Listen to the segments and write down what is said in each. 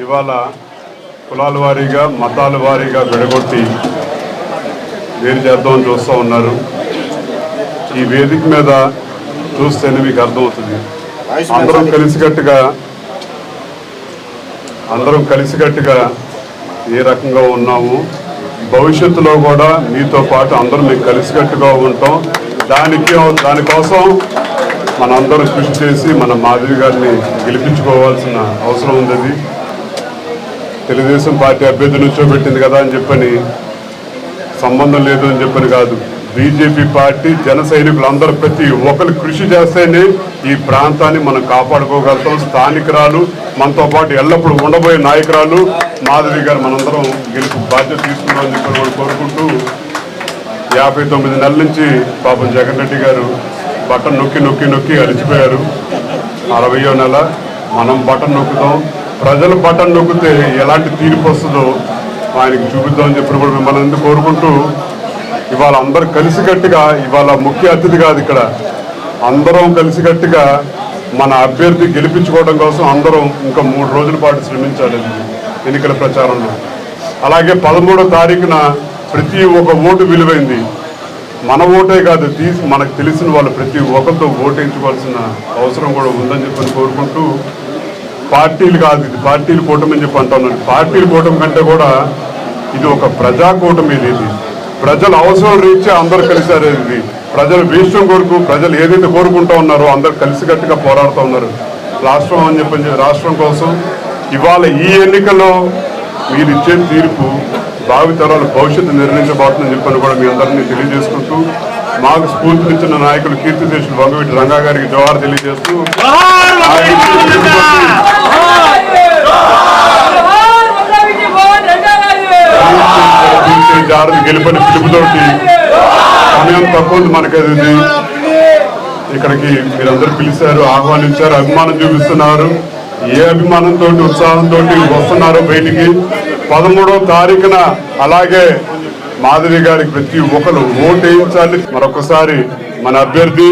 ఇవాళ కులాల వారీగా మతాల వారీగా విడగొట్టి వేరు చేద్దామని చూస్తూ ఉన్నారు. ఈ వేదిక మీద చూస్తేనే మీకు అర్థమవుతుంది. అందరం కలిసికట్టుగా అందరం కలిసికట్టుగా ఏ రకంగా ఉన్నాము? భవిష్యత్తులో కూడా మీతో పాటు అందరం మేము కలిసికట్టుగా ఉంటాం. దానికి దానికోసం మనందరం కృషి చేసి మన మాధవి గారిని గెలిపించుకోవాల్సిన అవసరం ఉంది. అది. తెలుగుదేశం పార్టీ అభ్యర్థి నుంచోబెట్టింది కదా అని చెప్పని సంబంధం లేదు అని చెప్పని కాదు. బీజేపీ పార్టీ జన సైనికులందరూ ప్రతి ఒక్కరు కృషి చేస్తేనే ఈ ప్రాంతాన్ని మనం కాపాడుకోగలుగుతాం. స్థానికురాలు మనతో పాటు ఎల్లప్పుడూ ఉండబోయే నాయకురాలు మాధవి గారు మనందరం గెలుపు బాధ్యత తీసుకుందామని చెప్పి కూడా కోరుకుంటూ యాభై తొమ్మిది నెలల నుంచి పాపం జగన్ రెడ్డి గారు బటన్ నొక్కి నొక్కి నొక్కి అలిచిపోయారు. అరవయో నెల మనం బటన్ నొక్కుతాం. ప్రజలు బటన్ నొక్కితే ఎలాంటి తీర్పు వస్తుందో ఆయనకి చూపిద్దామని చెప్పిన కూడా మిమ్మల్ని ఎందుకు కోరుకుంటూ ఇవాళ అందరు కలిసికట్టుగా ఇవాళ ముఖ్య అతిథి కాదు ఇక్కడ. అందరం కలిసికట్టుగా మన అభ్యర్థి గెలిపించుకోవడం కోసం అందరం ఇంకా మూడు రోజుల పాటు శ్రమించాలి. ఎన్నికల ప్రచారంలో. అలాగే పదమూడో తారీఖున ప్రతి ఒక్క ఓటు విలువైంది. మన ఓటే కాదు తీసి మనకు తెలిసిన వాళ్ళు ప్రతి ఒక్కరితో ఓటేయించుకోవాల్సిన అవసరం కూడా ఉందని చెప్పని కోరుకుంటూ పార్టీలు కాదు ఇది పార్టీలు కూటమి అని చెప్పి అంటున్నాను పార్టీల కూటమి కంటే కూడా ఇది ఒక ప్రజా కూటమి ఇది. ప్రజల అవసరం రీత్యా అందరూ కలిసారు ఇది. ప్రజల భీష్టం కొరకు ప్రజలు ఏదైతే కోరుకుంటా ఉన్నారో అందరూ కలిసికట్టుగా పోరాడుతూ ఉన్నారు. రాష్ట్రం అని చెప్పని రాష్ట్రం కోసం ఇవాళ ఈ ఎన్నికల్లో మీరు ఇచ్చే తీర్పు భావితరాల భవిష్యత్తు నిర్ణయించబోతుందని చెప్పని కూడా మీ అందరినీ తెలియజేసుకుంటూ మాకు స్ఫూర్తినిచ్చిన నాయకులు కీర్తిశేషులు వంగవీటి రంగా గారికి జవాహర్ తెలియజేస్తూ గెలుపని పిలుపుతోటి సమయం తక్కువ మనకి అది ఇక్కడికి మీరందరూ పిలిచారు ఆహ్వానించారు అభిమానం చూపిస్తున్నారు. ఏ అభిమానంతో ఉత్సాహంతో వస్తున్నారు బయటికి. పదమూడవ తారీఖున అలాగే మాధవి గారికి ప్రతి ఒక్కరు ఓటు వేయించాలి మరొకసారి మన అభ్యర్థి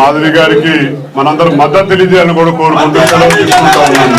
మాధవి గారికి మనందరం మద్దతు తెలియజేయాలని కూడా కోరుకుంటూ సెలవు తీసుకుంటా ఉన్నాను.